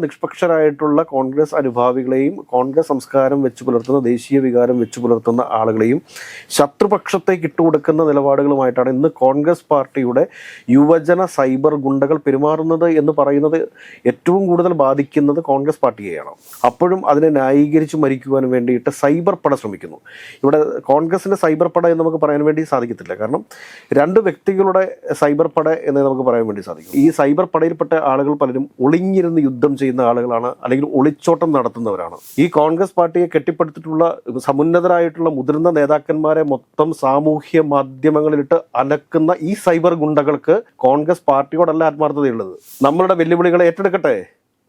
നിഷ്പക്ഷരായിട്ടുള്ള കോൺഗ്രസ് അനുഭാവികളെയും കോൺഗ്രസ് സംസ്കാരം വെച്ച് പുലർത്തുന്ന ദേശീയ വികാരം വെച്ച് പുലർത്തുന്ന ആളുകളെയും ശത്രുപക്ഷത്തേക്ക് കിട്ടുകൊടുക്കുന്ന നിലപാടുകളുമായിട്ടാണ് ഇന്ന് കോൺഗ്രസ് പാർട്ടിയുടെ യുവജന സൈബർ ഗുണ്ടകൾ പെരുമാറുന്നത് എന്ന് പറയുന്നത് ഏറ്റവും കൂടുതൽ ബാധിക്കുന്നത് കോൺഗ്രസ് പാർട്ടിയെയാണ്. അപ്പോഴും അതിനെ ന്യായീകരിച്ച് മരിക്കുവാൻ വേണ്ടിയിട്ട് സൈബർ പട ശ്രമിക്കുന്നു. ഇവിടെ കോൺഗ്രസിന്റെ സൈബർ പട എന്ന് നമുക്ക് പറയാൻ വേണ്ടി സാധിക്കത്തില്ല. കാരണം രണ്ട് വ്യക്തികളുടെ സൈബർ പട എന്ന് നമുക്ക് പറയാൻ വേണ്ടി സാധിക്കും. ഈ സൈബർ പടയിൽപ്പെട്ട ആളുകൾ പലരും ഒളിഞ്ഞിരുന്ന് യുദ്ധം ചെയ്യുന്ന ആളുകളാണ് അല്ലെങ്കിൽ ഒളിച്ചോട്ടം നടത്തുന്നവരാണ്. ഈ കോൺഗ്രസ് പാർട്ടിയെ കെട്ടിപ്പടുത്തിട്ടുള്ള സമുന്നതരായിട്ടുള്ള മുതിർന്ന നേതാക്കന്മാരെ മൊത്തം സാമൂഹ്യ മാധ്യമങ്ങളിലിട്ട് അലക്കുന്ന ഈ സൈബർ ഗുണ്ടകൾക്ക് കോൺഗ്രസ് പാർട്ടിയോടല്ല ആത്മാർത്ഥതയുള്ളത്. നമ്മളുടെ വെല്ലുവിളികളെ ഏറ്റെടുക്കട്ടെ?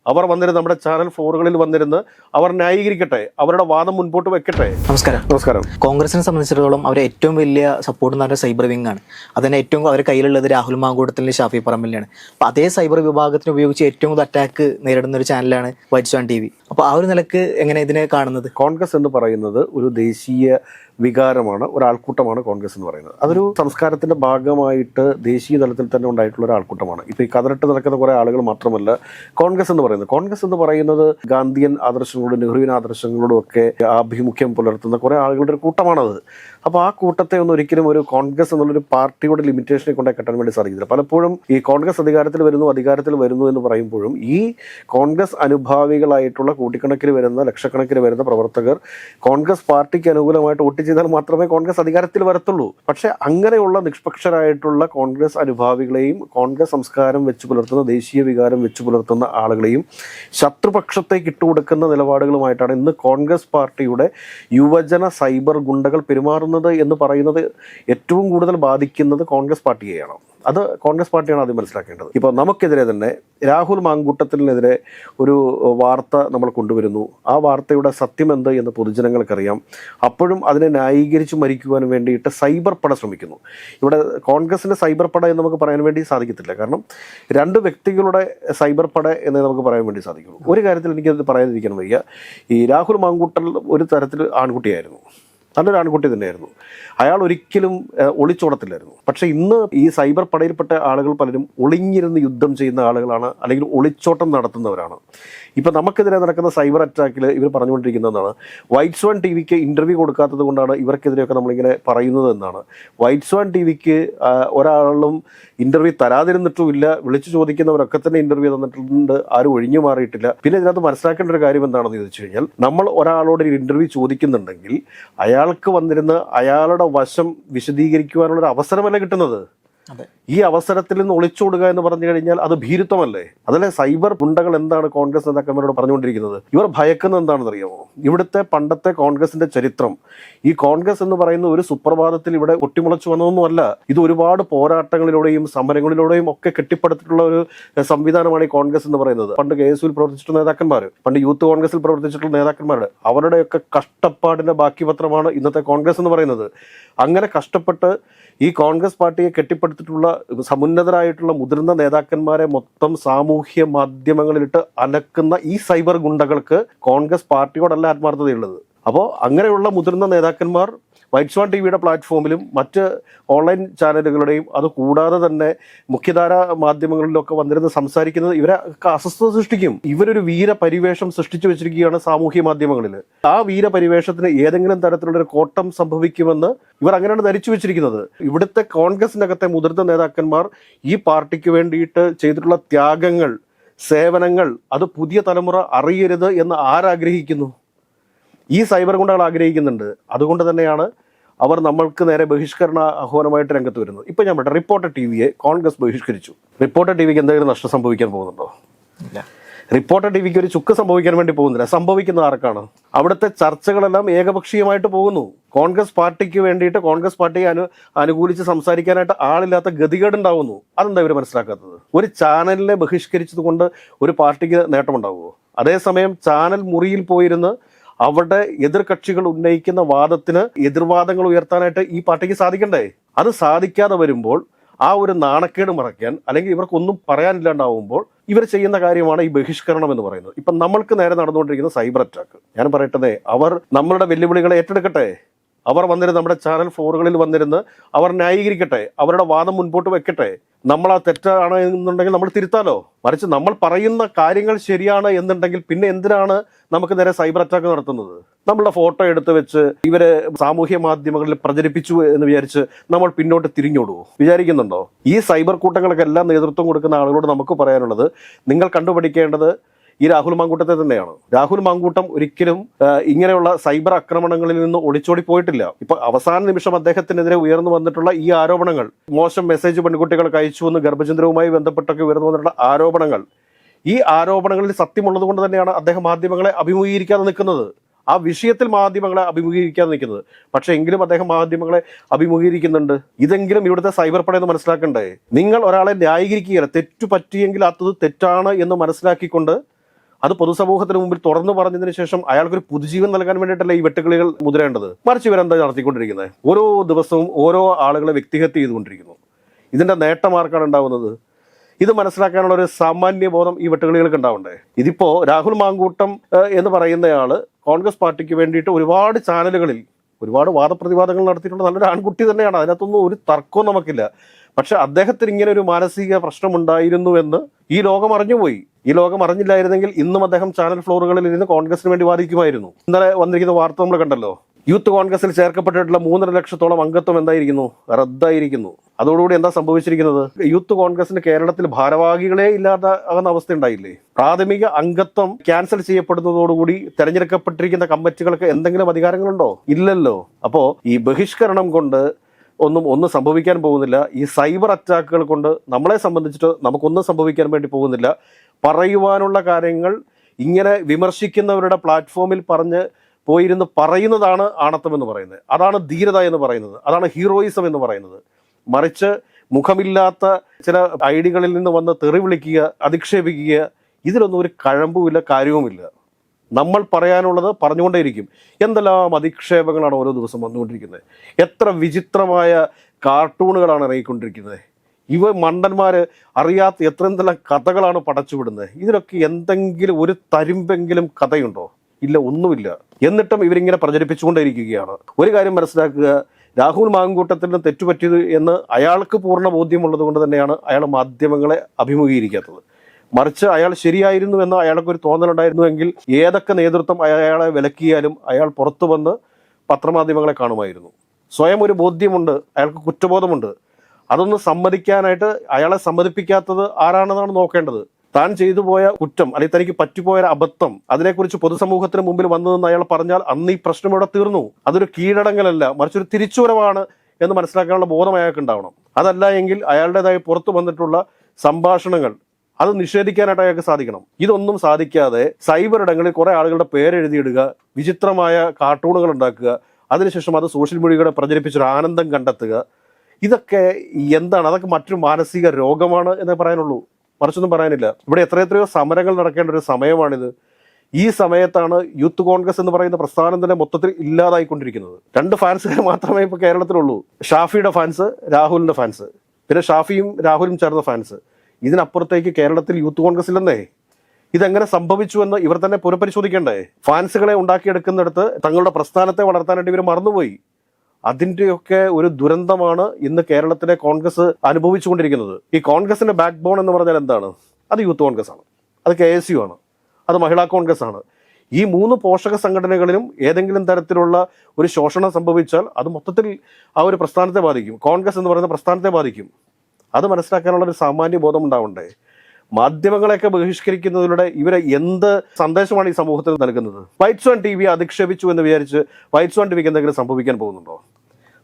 അവർ വന്നിരുന്ന് നമ്മുടെ ചാനൽ ഫോറുകളിൽ വന്നിരുന്ന് അവർ ന്യായീകരിക്കട്ടെ അവരുടെ വാദം മുൻപോട്ട് വെക്കട്ടെ. നമസ്കാരം. നമസ്കാരം. കോൺഗ്രസിനെ സംബന്ധിച്ചിടത്തോളം അവരെ ഏറ്റവും വലിയ സപ്പോർട്ട് എന്ന് പറഞ്ഞാൽ സൈബർ വിങ് ആണ്. അതിന് ഏറ്റവും അവരുടെ കയ്യിലുള്ളത് രാഹുൽ മാങ്കൂട്ടത്തിന്റെ ഷാഫി പറമ്പലിനാണ് അപ്പോൾ അതേ സൈബർ വിഭാഗത്തിന് ഉപയോഗിച്ച് ഏറ്റവും കൂടുതൽ അറ്റാക്ക് നേരിടുന്ന ഒരു ചാനലാണ് വൈറ്റ് സോൺ ടി വി. അപ്പോൾ ആ ഒരു നിലയ്ക്ക് എങ്ങനെ ഇതിനെ കാണുന്നത്? കോൺഗ്രസ് എന്ന് പറയുന്നത് ഒരു ദേശീയ വികാരമാണ് ഒരാൾക്കൂട്ടമാണ് കോൺഗ്രസ് എന്ന് പറയുന്നത്. അതൊരു സംസ്കാരത്തിന്റെ ഭാഗമായിട്ട് ദേശീയ തലത്തിൽ തന്നെ ഉണ്ടായിട്ടുള്ള ഒരു ആൾക്കൂട്ടമാണ്. ഇപ്പൊ ഈ കതിരിട്ട് നടക്കുന്ന കുറേ ആളുകൾ മാത്രമല്ല കോൺഗ്രസ് എന്ന് പറയുന്നത്. കോൺഗ്രസ് എന്ന് പറയുന്നത് ഗാന്ധിയൻ ആദർശങ്ങളോടും നെഹ്റുവിൻ ആദർശങ്ങളോടും ഒക്കെ ആഭിമുഖ്യം പുലർത്തുന്ന കുറേ ആളുകളുടെ ഒരു കൂട്ടമാണത്. അപ്പോൾ ആ കൂട്ടത്തെ ഒന്നും ഒരിക്കലും ഒരു കോൺഗ്രസ് എന്നുള്ളൊരു പാർട്ടിയുടെ ലിമിറ്റേഷനെ കൊണ്ടേ കെട്ടാൻ വേണ്ടി സാധിക്കില്ല പലപ്പോഴും ഈ കോൺഗ്രസ് അധികാരത്തിൽ വരുന്നു അധികാരത്തിൽ വരുന്നു എന്ന് പറയുമ്പോഴും ഈ കോൺഗ്രസ് അനുഭാവികളായിട്ടുള്ള കൂട്ടിക്കണക്കിന് വരുന്ന ലക്ഷക്കണക്കിന് വരുന്ന പ്രവർത്തകർ കോൺഗ്രസ് പാർട്ടിക്ക് അനുകൂലമായിട്ട് വോട്ട് ചെയ്താൽ മാത്രമേ കോൺഗ്രസ് അധികാരത്തിൽ വരത്തുള്ളൂ. പക്ഷെ അങ്ങനെയുള്ള നിഷ്പക്ഷരായിട്ടുള്ള കോൺഗ്രസ് അനുഭാവികളെയും കോൺഗ്രസ് സംസ്കാരം വെച്ച് പുലർത്തുന്ന ദേശീയ വികാരം വെച്ച് പുലർത്തുന്ന ആളുകളെയും ശത്രുപക്ഷത്തേക്ക് കിട്ടുകൊടുക്കുന്ന നിലപാടുകളുമായിട്ടാണ് ഇന്ന് കോൺഗ്രസ് പാർട്ടിയുടെ യുവജന സൈബർ ഗുണ്ടകൾ പെരുമാറുന്നത് എന്ന് പറയുന്നത് ഏറ്റവും കൂടുതൽ ബാധിക്കുന്നത് കോൺഗ്രസ് പാർട്ടിയെയാണ്. അത് കോൺഗ്രസ് പാർട്ടിയാണ് ആദ്യം മനസ്സിലാക്കേണ്ടത്. ഇപ്പോൾ നമുക്കെതിരെ തന്നെ രാഹുൽ മാങ്കൂട്ടത്തിനെതിരെ ഒരു വാർത്ത നമ്മൾ കൊണ്ടുവരുന്നു. ആ വാർത്തയുടെ സത്യം എന്ത് എന്ന് പൊതുജനങ്ങൾക്കറിയാം. അപ്പോഴും അതിനെ ന്യായീകരിച്ച് മരിക്കുവാൻ വേണ്ടിയിട്ട് സൈബർ പട ശ്രമിക്കുന്നു. ഇവിടെ കോൺഗ്രസിന്റെ സൈബർ പട എന്ന് നമുക്ക് പറയാൻ വേണ്ടി സാധിക്കത്തില്ല. കാരണം രണ്ട് വ്യക്തികളുടെ സൈബർ പട എന്ന് നമുക്ക് പറയാൻ വേണ്ടി സാധിക്കുള്ളൂ. ഒരു കാര്യത്തിൽ എനിക്കത് പറയാതിരിക്കാൻ വയ്യ. ഈ രാഹുൽ മാങ്കൂട്ടൽ ഒരു തരത്തിൽ ആൺകുട്ടിയായിരുന്നു. നല്ലൊരു ആൺകുട്ടി തന്നെയായിരുന്നു. അയാൾ ഒരിക്കലും ഒളിച്ചോടത്തില്ലായിരുന്നു. പക്ഷേ ഇന്ന് ഈ സൈബർ പടയിൽപ്പെട്ട ആളുകൾ പലരും ഒളിഞ്ഞിരുന്ന് യുദ്ധം ചെയ്യുന്ന ആളുകളാണ് അല്ലെങ്കിൽ ഒളിച്ചോട്ടം നടത്തുന്നവരാണ്. ഇപ്പം നമുക്കെതിരെ നടക്കുന്ന സൈബർ അറ്റാക്കിൽ ഇവർ പറഞ്ഞുകൊണ്ടിരിക്കുന്നതാണ്. വൈറ്റ് സോൺ ടി വിക്ക് ഇന്റർവ്യൂ കൊടുക്കാത്തത് കൊണ്ടാണ് ഇവർക്കെതിരെയൊക്കെ നമ്മളിങ്ങനെ പറയുന്നത് എന്നാണ്. വൈറ്റ് സോൺ ടി വിക്ക് ഒരാളും ഇന്റർവ്യൂ തരാതിരുന്നിട്ടുമില്ല. വിളിച്ചു ചോദിക്കുന്നവരൊക്കെ തന്നെ ഇന്റർവ്യൂ തന്നിട്ടുണ്ട്. ആരും ഒഴിഞ്ഞു മാറിയിട്ടില്ല. പിന്നെ ഇതിനകത്ത് മനസ്സിലാക്കേണ്ട ഒരു കാര്യം എന്താണെന്ന് ചോദിച്ചു കഴിഞ്ഞാൽ നമ്മൾ ഒരാളോട് ഒരു ഇന്റർവ്യൂ ചോദിക്കുന്നുണ്ടെങ്കിൽ അയാൾക്ക് വന്നിരുന്ന് അയാളുടെ വശം വിശദീകരിക്കുവാനുള്ള ഒരു അവസരമല്ല കിട്ടുന്നത്. ഈ അവസരത്തിൽ നിന്ന് ഒളിച്ചോടുക എന്ന് പറഞ്ഞു കഴിഞ്ഞാൽ അത് ഭീരുത്വമല്ലേ? അതല്ലേ സൈബർ ഗുണ്ടകൾ എന്താണ് കോൺഗ്രസ് നേതാക്കന്മാരോട് പറഞ്ഞുകൊണ്ടിരിക്കുന്നത്? ഇവർ ഭയക്കുന്നത് എന്താണെന്ന് അറിയാമോ ഇവിടുത്തെ പണ്ടത്തെ കോൺഗ്രസിന്റെ ചരിത്രം. ഈ കോൺഗ്രസ് എന്ന് പറയുന്ന ഒരു സുപ്രഭാതത്തിൽ ഇവിടെ ഒട്ടിമുളച്ചു വന്നതൊന്നുമല്ല. ഇത് ഒരുപാട് പോരാട്ടങ്ങളിലൂടെയും സമരങ്ങളിലൂടെയും ഒക്കെ കെട്ടിപ്പടുത്തിട്ടുള്ള ഒരു സംവിധാനമാണ് ഈ കോൺഗ്രസ് എന്ന് പറയുന്നത്. പണ്ട് കെ എസ് യുവിൽ പ്രവർത്തിച്ചിട്ടുള്ള നേതാക്കന്മാർ പണ്ട് യൂത്ത് കോൺഗ്രസിൽ പ്രവർത്തിച്ചിട്ടുള്ള നേതാക്കന്മാരുടെ അവരുടെയൊക്കെ കഷ്ടപ്പാടിന്റെ ബാക്കി പത്രമാണ് ഇന്നത്തെ കോൺഗ്രസ് എന്ന് പറയുന്നത്. അങ്ങനെ കഷ്ടപ്പെട്ട് ഈ കോൺഗ്രസ് പാർട്ടിയെ കെട്ടിപ്പടുത്തിട്ടുള്ള സമുന്നതരായിട്ടുള്ള മുതിർന്ന നേതാക്കന്മാരെ മൊത്തം സാമൂഹ്യ മാധ്യമങ്ങളിലിട്ട് അലക്കുന്ന ഈ സൈബർ ഗുണ്ടകൾക്ക് കോൺഗ്രസ് പാർട്ടിയോടല്ല ആത്മാർത്ഥതയുള്ളത്. അപ്പോൾ അങ്ങനെയുള്ള മുതിർന്ന നേതാക്കന്മാർ വൈറ്റ് സ്വാൻ ടി വിയുടെ പ്ലാറ്റ്ഫോമിലും മറ്റ് ഓൺലൈൻ ചാനലുകളുടെയും അത് കൂടാതെ തന്നെ മുഖ്യധാര മാധ്യമങ്ങളിലൊക്കെ വന്നിരുന്ന് സംസാരിക്കുന്നത് ഇവരെ അസ്വസ്ഥത സൃഷ്ടിക്കും. ഇവരൊരു വീരപരിവേഷം സൃഷ്ടിച്ചു വെച്ചിരിക്കുകയാണ് സാമൂഹ്യ മാധ്യമങ്ങളിൽ ആ വീരപരിവേഷത്തിന് ഏതെങ്കിലും തരത്തിലുള്ള ഒരു കോട്ടം സംഭവിക്കുമെന്ന് ഇവർ അങ്ങനെയാണ് ധരിച്ചു വെച്ചിരിക്കുന്നത്. ഇവിടുത്തെ കോൺഗ്രസിനകത്തെ മുതിർന്ന നേതാക്കന്മാർ ഈ പാർട്ടിക്ക് വേണ്ടിയിട്ട് ചെയ്തിട്ടുള്ള ത്യാഗങ്ങൾ സേവനങ്ങൾ അത് പുതിയ തലമുറ അറിയരുത് എന്ന് ആരാഗ്രഹിക്കുന്നു? ഈ സൈബർ ഗുണ്ടകൾ ആഗ്രഹിക്കുന്നുണ്ട്. അതുകൊണ്ട് തന്നെയാണ് അവർ നമ്മൾക്ക് നേരെ ബഹിഷ്കരണ ആഹ്വാനമായിട്ട് രംഗത്ത് വരുന്നത്. ഇപ്പൊ ഞാൻ പറയട്ടെ റിപ്പോർട്ടർ ടി വിയെ കോൺഗ്രസ് ബഹിഷ്കരിച്ചു. റിപ്പോർട്ടർ ടി വിക്ക് എന്തെങ്കിലും നഷ്ടം സംഭവിക്കാൻ പോകുന്നുണ്ടോ? റിപ്പോർട്ടർ ടി വിക്ക് ഒരു ചുക്ക് സംഭവിക്കാൻ വേണ്ടി പോകുന്നില്ല. സംഭവിക്കുന്ന ആർക്കാണ്? അവിടുത്തെ ചർച്ചകളെല്ലാം ഏകപക്ഷീയമായിട്ട് പോകുന്നു. കോൺഗ്രസ് പാർട്ടിക്ക് വേണ്ടിയിട്ട് കോൺഗ്രസ് പാർട്ടിയെ അനു അനുകൂലിച്ച് സംസാരിക്കാനായിട്ട് ആളില്ലാത്ത ഗതികേടുണ്ടാവുന്നു. അതെന്താ ഇവർ മനസ്സിലാക്കാത്തത്? ഒരു ചാനലിനെ ബഹിഷ്കരിച്ചത് കൊണ്ട് ഒരു പാർട്ടിക്ക് നേട്ടമുണ്ടാവുമോ? അതേസമയം ചാനൽ മുറിയിൽ പോയിരുന്ന് അവിടെ എതിർകക്ഷികൾ ഉന്നയിക്കുന്ന വാദത്തിന് എതിർവാദങ്ങൾ ഉയർത്താനായിട്ട് ഈ പാർട്ടിക്ക് സാധിക്കണ്ടേ? അത് സാധിക്കാതെ വരുമ്പോൾ ആ ഒരു നാണക്കേട് മറയ്ക്കാൻ അല്ലെങ്കിൽ ഇവർക്കൊന്നും പറയാനില്ലാണ്ടാവുമ്പോൾ ഇവർ ചെയ്യുന്ന കാര്യമാണ് ഈ ബഹിഷ്കരണം എന്ന് പറയുന്നത്. ഇപ്പം നമ്മൾക്ക് നേരെ നടന്നുകൊണ്ടിരിക്കുന്ന സൈബർ അറ്റാക്ക്. ഞാൻ പറയട്ടെ അവർ നമ്മളുടെ വെല്ലുവിളികളെ ഏറ്റെടുക്കട്ടെ? അവർ വന്നിരുന്ന് നമ്മുടെ ചാനൽ ഫോറുകളിൽ വന്നിരുന്ന് അവർ ന്യായീകരിക്കട്ടെ അവരുടെ വാദം മുൻപോട്ട് വെക്കട്ടെ. നമ്മൾ ആ തെറ്റാണ് എന്നുണ്ടെങ്കിൽ നമ്മൾ തിരുത്താലോ? മറിച്ച് നമ്മൾ പറയുന്ന കാര്യങ്ങൾ ശരിയാണ് എന്നുണ്ടെങ്കിൽ പിന്നെ എന്തിനാണ് നമുക്ക് നേരെ സൈബർ അറ്റാക്ക് നടത്തുന്നത്? നമ്മളുടെ ഫോട്ടോ എടുത്ത് വെച്ച് ഇവരെ സാമൂഹ്യ മാധ്യമങ്ങളിൽ പ്രചരിപ്പിച്ചു എന്ന് വിചാരിച്ച് നമ്മൾ പിന്നോട്ട് തിരിഞ്ഞോടുവോ വിചാരിക്കുന്നുണ്ടോ? ഈ സൈബർ കൂട്ടങ്ങൾക്കെല്ലാം നേതൃത്വം കൊടുക്കുന്ന ആളുകളോട് നമുക്ക് പറയാനുള്ളത് നിങ്ങൾ കണ്ടുപിടിക്കേണ്ടത് ഈ രാഹുൽ മാങ്കൂട്ടത്തെ തന്നെയാണ്. രാഹുൽ മാങ്കൂട്ടം ഒരിക്കലും ഇങ്ങനെയുള്ള സൈബർ ആക്രമണങ്ങളിൽ നിന്ന് ഒളിച്ചോടി പോയിട്ടില്ല. ഇപ്പൊ അവസാന നിമിഷം അദ്ദേഹത്തിനെതിരെ ഉയർന്നു വന്നിട്ടുള്ള ഈ ആരോപണങ്ങൾ മോശം മെസ്സേജ് പെൺകുട്ടികൾക്ക് അയച്ചു എന്ന് ഗർഭചന്ദ്രവുമായി ബന്ധപ്പെട്ടൊക്കെ ഉയർന്നു വന്നിട്ടുള്ള ആരോപണങ്ങൾ ഈ ആരോപണങ്ങളിൽ സത്യമുള്ളത് കൊണ്ട് തന്നെയാണ് അദ്ദേഹം മാധ്യമങ്ങളെ അഭിമുഖീകരിക്കാതെ നിൽക്കുന്നത്. ആ വിഷയത്തിൽ മാധ്യമങ്ങളെ അഭിമുഖീകരിക്കാതെ നിൽക്കുന്നത്. പക്ഷേ എങ്കിലും അദ്ദേഹം മാധ്യമങ്ങളെ അഭിമുഖീകരിക്കുന്നുണ്ട്. ഇതെങ്കിലും ഇവിടുത്തെ സൈബർ പട എന്ന് മനസ്സിലാക്കണ്ടേ? നിങ്ങൾ ഒരാളെ ന്യായീകരിക്കുകയല്ല തെറ്റു പറ്റിയെങ്കിൽ അത് തെറ്റാണ് എന്ന് മനസ്സിലാക്കിക്കൊണ്ട് അത് പൊതുസമൂഹത്തിന് മുമ്പിൽ തുറന്നു പറഞ്ഞതിന് ശേഷം അയാൾക്കൊരു പുതുജീവൻ നൽകാൻ വേണ്ടിയിട്ടല്ല ഈ വെട്ടുകിളികൾ മുതിരേണ്ടത്? മറിച്ച് ഇവരെന്താ നടത്തിക്കൊണ്ടിരിക്കുന്നത്? ഓരോ ദിവസവും ഓരോ ആളുകളെ വ്യക്തിഹത്യ ചെയ്തുകൊണ്ടിരിക്കുന്നു. ഇതിന്റെ നേട്ടം ആർക്കാണ് ഉണ്ടാവുന്നത്. ഇത് മനസ്സിലാക്കാനുള്ള ഒരു സാമാന്യ ബോധം ഈ വെട്ടുകളികൾക്ക് ഉണ്ടാവണ്ടേ? ഇതിപ്പോ രാഹുൽ മാങ്കൂട്ടം എന്ന് പറയുന്നയാൾ കോൺഗ്രസ് പാർട്ടിക്ക് വേണ്ടിയിട്ട് ഒരുപാട് ചാനലുകളിൽ ഒരുപാട് വാദപ്രതിവാദങ്ങൾ നടത്തിയിട്ടുള്ള നല്ലൊരു ആൺകുട്ടി തന്നെയാണ്. അതിനകത്തൊന്നും ഒരു തർക്കവും നമുക്കില്ല. പക്ഷെ അദ്ദേഹത്തിന് ഇങ്ങനെ ഒരു മാനസിക പ്രശ്നമുണ്ടായിരുന്നുവെന്ന് ഈ ലോകം അറിഞ്ഞുപോയി. ഈ ലോകം അറിഞ്ഞില്ലായിരുന്നെങ്കിൽ ഇന്നും അദ്ദേഹം ചാനൽ ഫ്ലോറുകളിൽ ഇരുന്ന് കോൺഗ്രസിന് വേണ്ടി വാദിക്കുമായിരുന്നു. ഇന്നലെ വന്നിരിക്കുന്ന വാർത്ത നമ്മൾ കണ്ടല്ലോ. യൂത്ത് കോൺഗ്രസിൽ ചേർക്കപ്പെട്ടിട്ടുള്ള മൂന്നര ലക്ഷത്തോളം അംഗത്വം എന്തായിരിക്കുന്നു? റദ്ദായിരിക്കുന്നു. അതോടുകൂടി എന്താ സംഭവിച്ചിരിക്കുന്നത്? യൂത്ത് കോൺഗ്രസിന് കേരളത്തിൽ ഭാരവാഹികളെ ഇല്ലാത്ത ആകുന്ന അവസ്ഥ ഉണ്ടായില്ലേ? പ്രാഥമിക അംഗത്വം ക്യാൻസൽ ചെയ്യപ്പെടുന്നതോടുകൂടി തെരഞ്ഞെടുക്കപ്പെട്ടിരിക്കുന്ന കമ്മിറ്റികൾക്ക് എന്തെങ്കിലും അധികാരങ്ങളുണ്ടോ? ഇല്ലല്ലോ. അപ്പോ ഈ ബഹിഷ്കരണം കൊണ്ട് ഒന്നും ഒന്നും സംഭവിക്കാൻ പോകുന്നില്ല. ഈ സൈബർ അറ്റാക്കുകൾ കൊണ്ട് നമ്മളെ സംബന്ധിച്ചിട്ട് നമുക്കൊന്നും സംഭവിക്കാൻ വേണ്ടി പോകുന്നില്ല. പറയുവാനുള്ള കാര്യങ്ങൾ ഇങ്ങനെ വിമർശിക്കുന്നവരുടെ പ്ലാറ്റ്ഫോമിൽ പറഞ്ഞ് പോയിരുന്ന് പറയുന്നതാണ് ആണത്വം എന്ന് പറയുന്നത്. അതാണ് ധീരത എന്ന് പറയുന്നത്. അതാണ് ഹീറോയിസം എന്ന് പറയുന്നത്. മറിച്ച് മുഖമില്ലാത്ത ചില ഐഡികളിൽ നിന്ന് വന്ന് തെറി വിളിക്കുക അധിക്ഷേപിക്കുക ഇതിലൊന്നും ഒരു കഴമ്പുമില്ല കാര്യവുമില്ല. നമ്മൾ പറയാനുള്ളത് പറഞ്ഞുകൊണ്ടേയിരിക്കും. എന്തെല്ലാം അധിക്ഷേപങ്ങളാണ് ഓരോ ദിവസം വന്നുകൊണ്ടിരിക്കുന്നത്? എത്ര വിചിത്രമായ കാർട്ടൂണുകളാണ് ഇറങ്ങിക്കൊണ്ടിരിക്കുന്നത്? ഇവ മണ്ടന്മാർ അറിയാത്ത എത്ര എന്തെല്ലാം കഥകളാണ് പടച്ചുവിടുന്നത്? ഇതിലൊക്കെ എന്തെങ്കിലും ഒരു തരുമ്പെങ്കിലും കഥയുണ്ടോ? ഇല്ല ഒന്നുമില്ല. എന്നിട്ടും ഇവരിങ്ങനെ പ്രചരിപ്പിച്ചുകൊണ്ടേയിരിക്കുകയാണ്. ഒരു കാര്യം മനസ്സിലാക്കുക രാഹുൽ മാങ്കൂട്ടത്തിന് തെറ്റുപറ്റിയത് എന്ന് അയാൾക്ക് പൂർണ ബോധ്യമുള്ളത് കൊണ്ട് തന്നെയാണ് അയാൾ മാധ്യമങ്ങളെ അഭിമുഖീകരിക്കാത്തത്. മറിച്ച് അയാൾ ശരിയായിരുന്നു എന്ന് അയാൾക്കൊരു തോന്നലുണ്ടായിരുന്നുവെങ്കിൽ ഏതൊക്കെ നേതൃത്വം അയാളെ വിലക്കിയാലും അയാൾ പുറത്തു വന്ന് പത്രമാധ്യമങ്ങളെ കാണുമായിരുന്നു. സ്വയം ഒരു ബോധ്യമുണ്ട് അയാൾക്ക് കുറ്റബോധമുണ്ട്. അതൊന്ന് സമ്മതിക്കാനായിട്ട് അയാളെ സമ്മതിപ്പിക്കാത്തത് ആരാണെന്നാണ് നോക്കേണ്ടത്. താൻ ചെയ്തു പോയ കുറ്റം അല്ലെങ്കിൽ തനിക്ക് പറ്റിപ്പോയ അബദ്ധം അതിനെക്കുറിച്ച് പൊതുസമൂഹത്തിന് മുമ്പിൽ വന്നതെന്ന് അയാൾ പറഞ്ഞാൽ അന്ന് ഈ പ്രശ്നം ഇവിടെ തീർന്നു. അതൊരു കീഴടങ്ങലല്ല മറിച്ച് ഒരു തിരിച്ചുവരവാണ് എന്ന് മനസ്സിലാക്കാനുള്ള ബോധം അയാൾക്ക് ഉണ്ടാവണം അതല്ല എങ്കിൽ അയാളുടേതായി പുറത്തു വന്നിട്ടുള്ള സംഭാഷണങ്ങൾ അത് നിഷേധിക്കാനായിട്ട് അയാൾക്ക് സാധിക്കണം. ഇതൊന്നും സാധിക്കാതെ സൈബർ ഇടങ്ങളിൽ കുറെ ആളുകളുടെ പേരെഴുതിയിടുക വിചിത്രമായ കാർട്ടൂണുകൾ ഉണ്ടാക്കുക അതിനുശേഷം അത് സോഷ്യൽ മീഡിയയുടെ പ്രചരിപ്പിച്ചൊരു ആനന്ദം കണ്ടെത്തുക. ഇതൊക്കെ എന്താണ്? അതൊക്കെ മറ്റൊരു മാനസിക രോഗമാണ് എന്നേ പറയാനുള്ളൂ. മറിച്ചൊന്നും പറയാനില്ല. ഇവിടെ എത്രയെത്രയോ സമരങ്ങൾ നടക്കേണ്ട ഒരു സമയമാണിത്. ഈ സമയത്താണ് യൂത്ത് കോൺഗ്രസ് എന്ന് പറയുന്ന പ്രസ്ഥാനം തന്നെ മൊത്തത്തിൽ ഇല്ലാതായിക്കൊണ്ടിരിക്കുന്നത്. രണ്ട് ഫാൻസുകാർ മാത്രമേ ഇപ്പോൾ കേരളത്തിലുള്ളൂ. ഷാഫിയുടെ ഫാൻസ് രാഹുലിന്റെ ഫാൻസ് പിന്നെ ഷാഫിയും രാഹുലും ചേർന്ന ഫാൻസ് ഇതിനപ്പുറത്തേക്ക് കേരളത്തിൽ യൂത്ത് കോൺഗ്രസ് ഇല്ലെന്നേ. ഇതെങ്ങനെ സംഭവിച്ചു എന്ന് ഇവർ തന്നെ പുനഃപരിശോധിക്കണ്ടേ? ഫാൻസുകളെ ഉണ്ടാക്കിയെടുക്കുന്നിടത്ത് തങ്ങളുടെ പ്രസ്ഥാനത്തെ വളർത്താനായിട്ട് ഇവർ മറന്നുപോയി. അതിന്റെയൊക്കെ ഒരു ദുരന്തമാണ് ഇന്ന് കേരളത്തിലെ കോൺഗ്രസ് അനുഭവിച്ചുകൊണ്ടിരിക്കുന്നത്. ഈ കോൺഗ്രസിന്റെ ബാക്ക് ബോൺ എന്ന് പറഞ്ഞാൽ എന്താണ്? അത് യൂത്ത് കോൺഗ്രസ് ആണ്. അത് കെ എസ് യു ആണ്. അത് മഹിളാ കോൺഗ്രസ് ആണ്. ഈ മൂന്ന് പോഷക സംഘടനകളിലും ഏതെങ്കിലും തരത്തിലുള്ള ഒരു ശോഷണം സംഭവിച്ചാൽ അത് മൊത്തത്തിൽ ആ ഒരു പ്രസ്ഥാനത്തെ ബാധിക്കും. കോൺഗ്രസ് എന്ന് പറയുന്ന പ്രസ്ഥാനത്തെ ബാധിക്കും. അത് മനസ്സിലാക്കാനുള്ള ഒരു സാമാന്യ ബോധം ഉണ്ടാവണ്ടേ മാധ്യമങ്ങളെയൊക്കെ ബഹിഷ്കരിക്കുന്നതിലൂടെ ഇവരെ എന്ത് സന്ദേശമാണ് ഈ സമൂഹത്തിൽ നൽകുന്നത്? വൈറ്റ്സ് വൺ ടി വി അധിക്ഷേപിച്ചു എന്ന് വിചാരിച്ച് വൈറ്റ്സ് വൺ ടി വിക്ക് എന്തെങ്കിലും സംഭവിക്കാൻ പോകുന്നുണ്ടോ?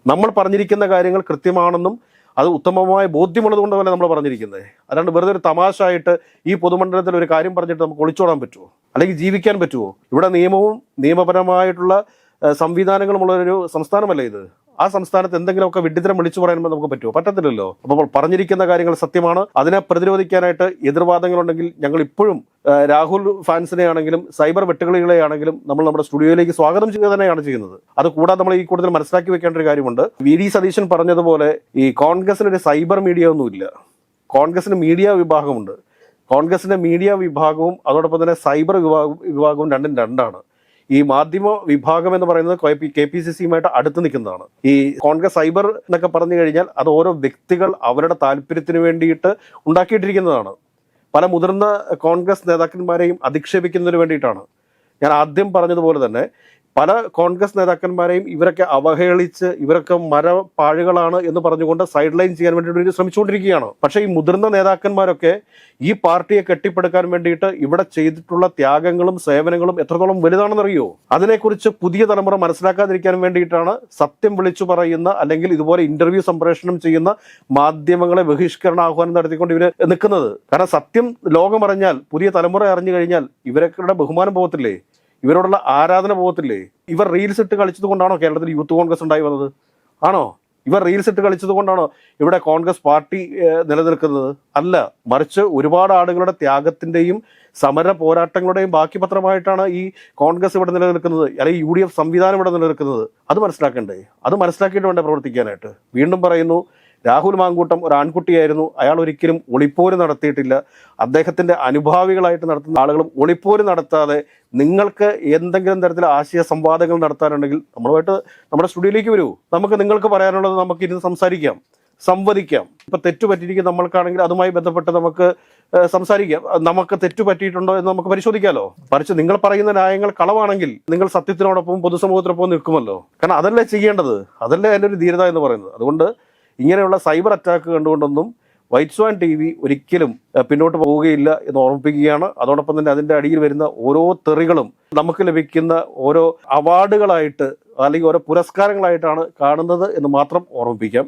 നമ്മൾ പറഞ്ഞിരിക്കുന്ന കാര്യങ്ങൾ കൃത്യമാണെന്നും അത് ഉത്തമമായ ബോധ്യമുള്ളത് കൊണ്ട് തന്നെ നമ്മൾ പറഞ്ഞിരിക്കുന്നത്. അല്ലാണ്ട് വെറുതെ ഒരു തമാശ ആയിട്ട് ഈ പൊതുമണ്ഡലത്തിൽ ഒരു കാര്യം പറഞ്ഞിട്ട് നമുക്ക് ഒളിച്ചോടാൻ പറ്റുമോ അല്ലെങ്കിൽ ജീവിക്കാൻ പറ്റുമോ ഇവിടെ നിയമവും നിയമപരമായിട്ടുള്ള സംവിധാനങ്ങളുമുള്ള ഒരു സംസ്ഥാനമല്ല ഇത്? ആ സംസ്ഥാനത്ത് എന്തെങ്കിലുമൊക്കെ വിഡിത്തരം വിളിച്ചു പറയുമ്പോൾ നമുക്ക് പറ്റുമോ? പറ്റത്തില്ലല്ലോ. അപ്പോൾ പറഞ്ഞിരിക്കുന്ന കാര്യങ്ങൾ സത്യമാണ്. അതിനെ പ്രതിരോധിക്കാനായിട്ട് എതിർവാദങ്ങളുണ്ടെങ്കിൽ ഞങ്ങൾ ഇപ്പോഴും രാഹുൽ ഫാൻസിനെ ആണെങ്കിലും സൈബർ വെട്ടുകളികളെ ആണെങ്കിലും നമ്മൾ നമ്മുടെ സ്റ്റുഡിയോയിലേക്ക് സ്വാഗതം ചെയ്യുക തന്നെയാണ് ചെയ്യുന്നത്. അത് കൂടാതെ നമ്മൾ ഈ കൂടുതൽ മനസ്സിലാക്കി വെക്കേണ്ട ഒരു കാര്യമുണ്ട്. വി ഡി സതീശൻ പറഞ്ഞതുപോലെ ഈ കോൺഗ്രസിന് ഒരു സൈബർ മീഡിയ ഒന്നുമില്ല. കോൺഗ്രസിന് മീഡിയ വിഭാഗമുണ്ട്. കോൺഗ്രസിന്റെ മീഡിയ വിഭാഗവും അതോടൊപ്പം തന്നെ സൈബർ വിഭാഗവും രണ്ടും രണ്ടാണ്. ഈ മാധ്യമ വിഭാഗം എന്ന് പറയുന്നത് കെ പി സി സിയുമായിട്ട് അടുത്ത് നിൽക്കുന്നതാണ്. ഈ കോൺഗ്രസ് സൈബർ എന്നൊക്കെ പറഞ്ഞു കഴിഞ്ഞാൽ അത് ഓരോ വ്യക്തികൾ അവരുടെ താല്പര്യത്തിന് വേണ്ടിയിട്ട് ഉണ്ടാക്കിയിട്ടിരിക്കുന്നതാണ്. പല മുതിർന്ന കോൺഗ്രസ് നേതാക്കന്മാരെയും അധിക്ഷേപിക്കുന്നതിന് വേണ്ടിയിട്ടാണ്. ഞാൻ ആദ്യം പറഞ്ഞതുപോലെ തന്നെ പല കോൺഗ്രസ് നേതാക്കന്മാരെയും ഇവരൊക്കെ അവഹേളിച്ച് ഇവരൊക്കെ മരപ്പാഴുകളാണ് എന്ന് പറഞ്ഞുകൊണ്ട് സൈഡ് ലൈൻ ചെയ്യാൻ വേണ്ടിയിട്ട് ശ്രമിച്ചുകൊണ്ടിരിക്കുകയാണ്. പക്ഷേ ഈ മുതിർന്ന നേതാക്കന്മാരൊക്കെ ഈ പാർട്ടിയെ കെട്ടിപ്പടുക്കാൻ വേണ്ടിയിട്ട് ഇവിടെ ചെയ്തിട്ടുള്ള ത്യാഗങ്ങളും സേവനങ്ങളും എത്രത്തോളം വലുതാണെന്നറിയോ അതിനെക്കുറിച്ച് പുതിയ തലമുറ മനസ്സിലാക്കാതിരിക്കാൻ വേണ്ടിയിട്ടാണ് സത്യം വിളിച്ചു പറയുന്ന അല്ലെങ്കിൽ ഇതുപോലെ ഇന്റർവ്യൂ സംപ്രേഷണം ചെയ്യുന്ന മാധ്യമങ്ങളെ ബഹിഷ്കരണ ആഹ്വാനം നടത്തിക്കൊണ്ട് ഇവർ നിൽക്കുന്നത്. കാരണം സത്യം ലോകം അറിഞ്ഞാൽ പുതിയ തലമുറ അറിഞ്ഞു കഴിഞ്ഞാൽ ഇവരൊക്കെ ബഹുമാനം പോകത്തില്ലേ? ഇവരോടുള്ള ആരാധന പോകത്തില്ലേ ഇവർ റീൽസ് ഇട്ട് കളിച്ചത് കൊണ്ടാണോ കേരളത്തിൽ യൂത്ത് കോൺഗ്രസ് ഉണ്ടായി വന്നത്? ആണോ? ഇവർ റീൽസ് ഇട്ട് കളിച്ചത് കൊണ്ടാണോ ഇവിടെ കോൺഗ്രസ് പാർട്ടി നിലനിൽക്കുന്നത്? അല്ല മറിച്ച് ഒരുപാട് ആളുകളുടെ ത്യാഗത്തിന്റെയും സമര പോരാട്ടങ്ങളുടെയും ബാക്കി പത്രമായിട്ടാണ് ഈ കോൺഗ്രസ് ഇവിടെ നിലനിൽക്കുന്നത്. അല്ലെങ്കിൽ യു ഡി എഫ് സംവിധാനം ഇവിടെ നിലനിൽക്കുന്നത്. അത് മനസ്സിലാക്കണ്ടേ? അത് മനസ്സിലാക്കിയിട്ട് വേണ്ട പ്രവർത്തിക്കാനായിട്ട്? വീണ്ടും പറയുന്നു രാഹുൽ മാങ്കൂട്ടം ഒരു ആൺകുട്ടിയായിരുന്നു. അയാൾ ഒരിക്കലും ഒളിപ്പോര് നടത്തിയിട്ടില്ല. അദ്ദേഹത്തിന്റെ അനുഭാവികളായിട്ട് നടത്തുന്ന ആളുകളും ഒളിപ്പോര് നടത്താതെ നിങ്ങൾക്ക് എന്തെങ്കിലും തരത്തിൽ ആശയ സംവാദങ്ങൾ നടത്താനുണ്ടെങ്കിൽ നമ്മളുമായിട്ട് നമ്മുടെ സ്റ്റുഡിയോയിലേക്ക് വരൂ. നമുക്ക് നിങ്ങൾക്ക് പറയാനുള്ളത് നമുക്ക് ഇരുന്ന് സംസാരിക്കാം. സംവദിക്കാം. ഇപ്പൊ തെറ്റു പറ്റിയിരിക്കുന്ന നമ്മൾക്കാണെങ്കിൽ അതുമായി ബന്ധപ്പെട്ട് നമുക്ക് സംസാരിക്കാം. നമുക്ക് തെറ്റു പറ്റിയിട്ടുണ്ടോ എന്ന് നമുക്ക് പരിശോധിക്കാമല്ലോ മറിച്ച് നിങ്ങൾ പറയുന്ന ന്യായങ്ങൾ കളവാണെങ്കിൽ നിങ്ങൾ സത്യത്തിനോടൊപ്പം പൊതുസമൂഹത്തിനൊപ്പം നിൽക്കുമല്ലോ. കാരണം അതല്ലേ ചെയ്യേണ്ടത്? അതല്ലേ അതിന്റെ ഒരു ധീരത എന്ന് പറയുന്നത്. അതുകൊണ്ട് ഇങ്ങനെയുള്ള സൈബർ അറ്റാക്ക് കണ്ടുകൊണ്ടൊന്നും വൈറ്റ് സ്വാൻ ടി വി ഒരിക്കലും പിന്നോട്ട് പോവുകയില്ല എന്ന് ഓർമ്മിപ്പിക്കുകയാണ്. അതോടൊപ്പം തന്നെ അതിന്റെ അടിയിൽ വരുന്ന ഓരോ തെറികളും നമുക്ക് ലഭിക്കുന്ന ഓരോ അവാർഡുകളായിട്ട് അല്ലെങ്കിൽ ഓരോ പുരസ്കാരങ്ങളായിട്ടാണ് കാണുന്നത് എന്ന് മാത്രം ഓർമ്മിപ്പിക്കാം.